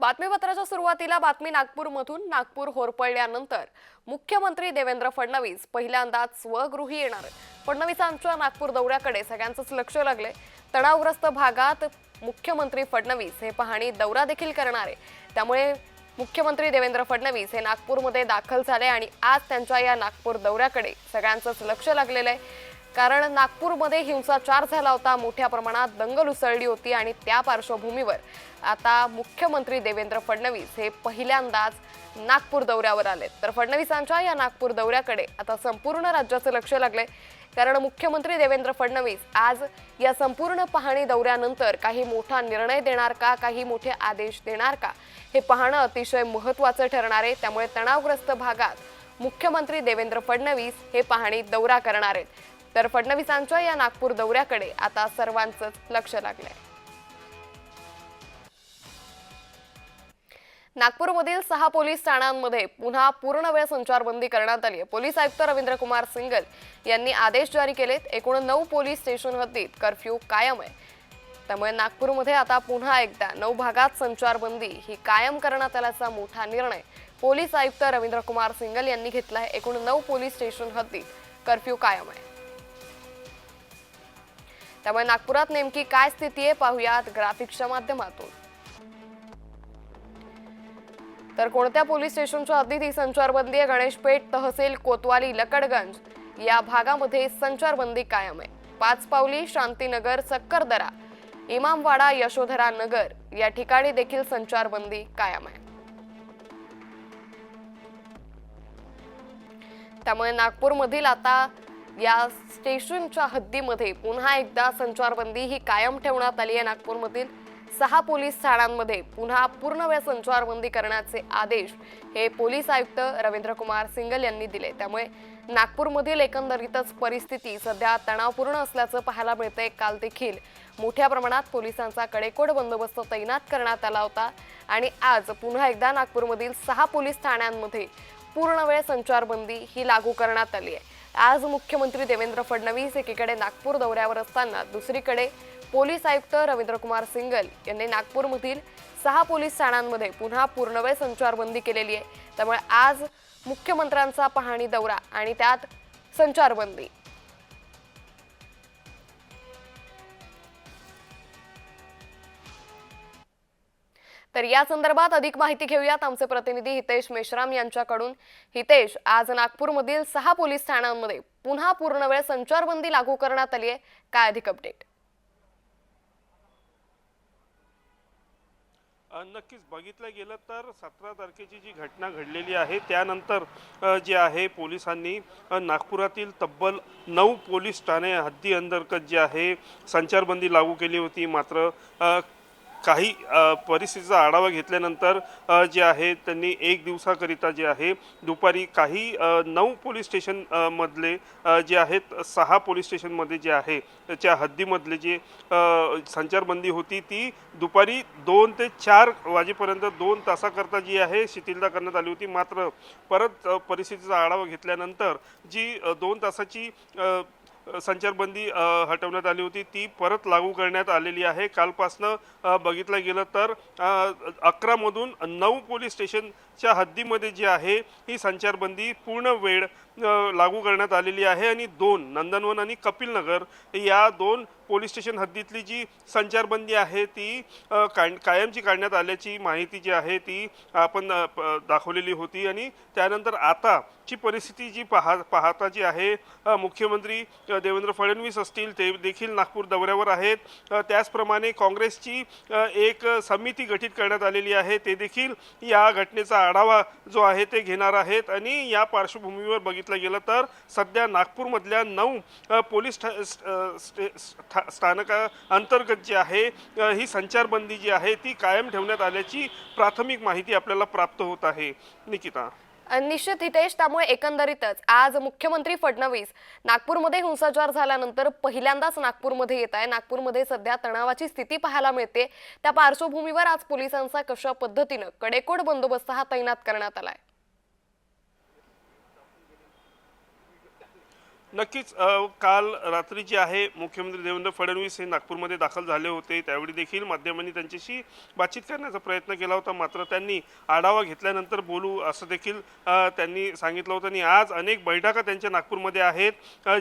बातमीपत्राच्या सुरुवातीला बातमी नागपूरमधून नागपूर होरपळल्यानंतर मुख्यमंत्री देवेंद्र फडणवीस पहिल्यांदाच स्वगृही येणार फडणवीसांच्या नागपूर दौऱ्याकडे सगळ्यांचंच लक्ष लागले तणावग्रस्त भागात मुख्यमंत्री फडणवीस हे पाहणी दौरा देखील करणार आहे त्यामुळे मुख्यमंत्री देवेंद्र फडणवीस हे नागपूरमध्ये दाखल झाले आणि आज त्यांच्या या नागपूर दौऱ्याकडे सगळ्यांचंच लक्ष लागलेलं आहे. कारण नागपूरमध्ये हिंसाचार झाला होता. मोठ्या प्रमाणात दंगल उसळली होती आणि त्या पार्श्वभूमीवर आता मुख्यमंत्री देवेंद्र फडणवीस हे पहिल्यांदाच नागपूर दौऱ्यावर आले. तर फडणवीसांच्या या नागपूर दौऱ्याकडे आता संपूर्ण राज्याचं लक्ष लागले कारण मुख्यमंत्री देवेंद्र फडणवीस आज या संपूर्ण पाहणी दौऱ्यानंतर काही मोठा निर्णय देणार का काही मोठे आदेश देणार का हे पाहणं अतिशय महत्त्वाचं ठरणार आहे. त्यामुळे तणावग्रस्त भागात मुख्यमंत्री देवेंद्र फडणवीस हे पाहणी दौरा करणार आहेत. तर फडणवीसांच्या या नागपूर दौऱ्याकडे आता सर्वांचंच लक्ष लागलंय. नागपूरमधील सहा पोलीस ठाण्यांमध्ये पुन्हा पूर्ण वेळ संचारबंदी करण्यात आली आहे. पोलीस आयुक्त रवींद्र कुमार सिंगल यांनी आदेश जारी केलेत. एकूण नऊ पोलीस स्टेशन हद्दीत कर्फ्यू कायम आहे. त्यामुळे नागपूरमध्ये आता पुन्हा एकदा नऊ भागात संचारबंदी ही कायम करण्यात आल्याचा मोठा निर्णय पोलीस आयुक्त रवींद्र कुमार सिंगल यांनी घेतला आहे. एकूण नऊ पोलीस स्टेशन हद्दीत कर्फ्यू कायम आहे. त्यामुळे नागपुरात नेमकी काय स्थिती आहे पाहुयात ग्राफिक्सच्या माध्यमातून. तर कोणत्या पोलीस स्टेशनच्या हद्दीत ही संचारबंदी आहे? गणेशपेठ तहसील कोतवाली लकडगंज. या भागामध्ये संचारबंदी कायम आहे. पाच पावली शांतीनगर सक्करदरा इमामवाडा यशोधरा नगर या ठिकाणी देखील संचारबंदी कायम आहे. त्यामुळे नागपूरमधील आता या स्टेशनच्या हद्दीमध्ये पुन्हा एकदा संचारबंदी ही कायम ठेवण्यात आली आहे. नागपूरमधील सहा पोलीस ठाण्यांमध्ये पुन्हा पूर्णवेळ संचारबंदी करण्याचे आदेश हे पोलीस आयुक्त रवींद्र कुमार सिंगल यांनी दिले. त्यामुळे नागपूरमधील एकंदरीतच परिस्थिती सध्या तणावपूर्ण असल्याचं पाहायला मिळतंय. काल देखील मोठ्या प्रमाणात पोलिसांचा कडेकोट बंदोबस्त तैनात करण्यात आला होता आणि आज पुन्हा एकदा नागपूरमधील सहा पोलीस ठाण्यांमध्ये पूर्णवेळ संचारबंदी ही लागू करण्यात आली आहे. आज मुख्यमंत्री देवेंद्र फडणवीस एकीकडे नागपूर दौऱ्यावर असताना दुसरीकडे पोलीस आयुक्त रवींद्र कुमार सिंगल यांनी नागपूरमधील सहा पोलीस ठाण्यांमध्ये पुन्हा पूर्णवेळ संचारबंदी केलेली आहे. त्यामुळे आज मुख्यमंत्र्यांचा पाहणी दौरा आणि त्यात संचारबंदी. तर या संदर्भात अधिक माहिती घेऊयात आमचे प्रतिनिधी हितेश मेश्राम यांच्याकडून. हितेश आज नागपूरमधील सहा पोलीस ठाण्यांमध्ये पुन्हा पूर्ण वेळ संचारबंदी लागू करण्यात आली आहे. काय अधिक अपडेट नक्कीच बघितलं गेलं तर सतरा तारखेची जी घटना घडलेली आहे त्यानंतर जे आहे पोलिसांनी नागपुरातील तब्बल नऊ पोलीस ठाणे हद्दी अंतर्गत जे आहे संचारबंदी लागू केली होती. मात्र काही परिस्थितीचा आढावा घेतल्यानंतर जे आहे त्यांनी एक दिवसाकरिता जे आहे दुपारी काही नऊ पोलीस स्टेशन मधले जे आहेत सहा पोलीस स्टेशनमध्ये जे आहे त्याच्या हद्दीमधले जे संचारबंदी होती ती दुपारी दोन ते चार वाजेपर्यंत दोन तासाकरता जी आहे शिथिलता करण्यात आली होती. मात्र परत परिस्थितीचा आढावा घेतल्यानंतर जी दोन तासाची संचारबंदी हटवण्यात आली होती. ती परत लागू करण्यात आलेली आहे. कालपासनं बघितलं गेलं तर अकरामधून नऊ पोलीस स्टेशन च्या हद्दीमध्ये जी आहे ही संचारबंदी पूर्ण वेळ लागू करण्यात आलेली आहे. आणि दोन नंदनवन आणि कपिलनगर या दोन पोलीस स्टेशन हद्दीतली जी संचारबंदी आहे ती काढ कायमची काढण्यात आल्याची माहिती जी आहे ती आपण दाखवलेली होती. आणि त्यानंतर आताची परिस्थिती जी पाहा पाहता जी आहे मुख्यमंत्री देवेंद्र फडणवीस असतील ते देखील नागपूर दौऱ्यावर आहेत. त्याचप्रमाणे काँग्रेसची एक समिती गठीत करण्यात आलेली आहे ते देखील या घटनेचा आढावा जो आहे ते घेणार आहेत. आणि या पार्श्वभूमीवर बघितलं गेलं तर सध्या नागपूरमधल्या नऊ पोलीस स्टे- स्थानका अंतर्गत जी आहे ही संचारबंदी जी आहे ती कायम ठेवण्यात आल्याची प्राथमिक माहिती आपल्याला प्राप्त होत आहे. निकिता. निश्चित हितेश त्यामुळे एकंदरीतच आज मुख्यमंत्री फडणवीस नागपूरमध्ये हिंसाचार झाल्यानंतर पहिल्यांदाच नागपूरमध्ये येत आहे. नागपूरमध्ये सध्या तणावाची स्थिती पाहायला मिळते. त्या पार्श्वभूमीवर आज पोलिसांचा कशा पद्धतीनं कडेकोट बंदोबस्त हा तैनात करण्यात आलाय. नक्कीच काल रात्री जे आहे मुख्यमंत्री देवेंद्र फडणवीस हे नागपूरमध्ये दाखल झाले होते. त्यावेळी देखील माध्यमांनी त्यांच्याशी बातचीत करण्याचा प्रयत्न केला होता. मात्र त्यांनी आढावा घेतल्यानंतर बोलू असं देखील त्यांनी सांगितलं होतं. आणि आज अनेक बैठका त्यांच्या नागपूरमध्ये आहेत.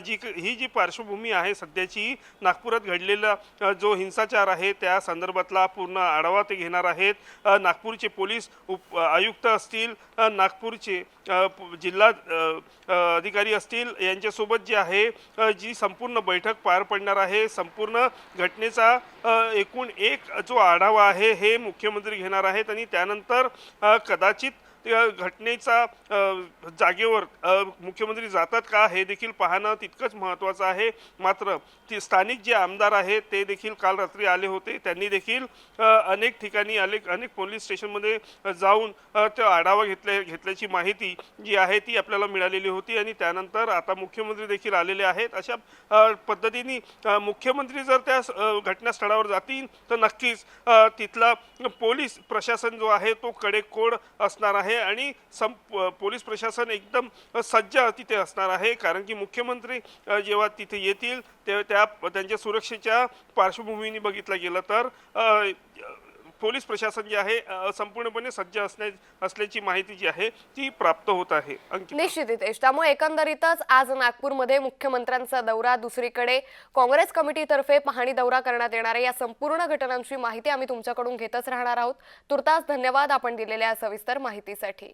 जी ही जी पार्श्वभूमी आहे सध्याची नागपुरात घडलेला जो हिंसाचार आहे त्या संदर्भातला पूर्ण आढावा ते घेणार आहेत. नागपूरचे पोलीस उप आयुक्त असतील नागपूरचे जिल्हा अधिकारी असतील यांच्यासोबत जी आहे जी संपूर्ण बैठक पार पडणार आहे संपूर्ण घटनेचा एकूण एक जो आढावा आहे हे मुख्यमंत्री घेणार आहेत आणि त्यानंतर कदाचित त्या घटनेचा जागेवर मुख्यमंत्री जातात का हे देखील पाहणं तितकंच महत्त्वाचं आहे. मात्र ती स्थानिक जे आमदार आहेत ते देखील काल रात्री आले होते. त्यांनी देखील अनेक ठिकाणी अनेक अनेक पोलीस स्टेशनमध्ये जाऊन तो आढावा घेतल्या घेतल्याची माहिती जी आहे ती आपल्याला मिळालेली होती आणि त्यानंतर आता मुख्यमंत्री देखील आलेले आहेत. अशा पद्धतीने मुख्यमंत्री जर त्या घटनास्थळावर जातील तर नक्कीच तिथला पोलीस प्रशासन जो आहे तो कडेकोड असणार आहे. आणि सं पोलीस प्रशासन एकदम सज्ज तिथे असणार आहे. कारण की मुख्यमंत्री जेव्हा तिथे येतील ते त्या त्यांच्या सुरक्षेच्या पार्श्वभूमीने बघितलं गेलं तर पोलीस प्रशासन जे आहे संपूर्णपणे सज्ज असण्या असल्याची माहिती जी आहे ती प्राप्त होत आहे. निश्चित त्यामुळे एकंदरीतच आज नागपूरमध्ये मुख्यमंत्र्यांचा दौरा दुसरीकडे काँग्रेस कमिटीतर्फे पाहणी दौरा करण्यात येणार या संपूर्ण घटनांची माहिती आम्ही तुमच्याकडून घेतच राहणार आहोत. तुर्तास धन्यवाद आपण दिलेल्या सविस्तर माहितीसाठी.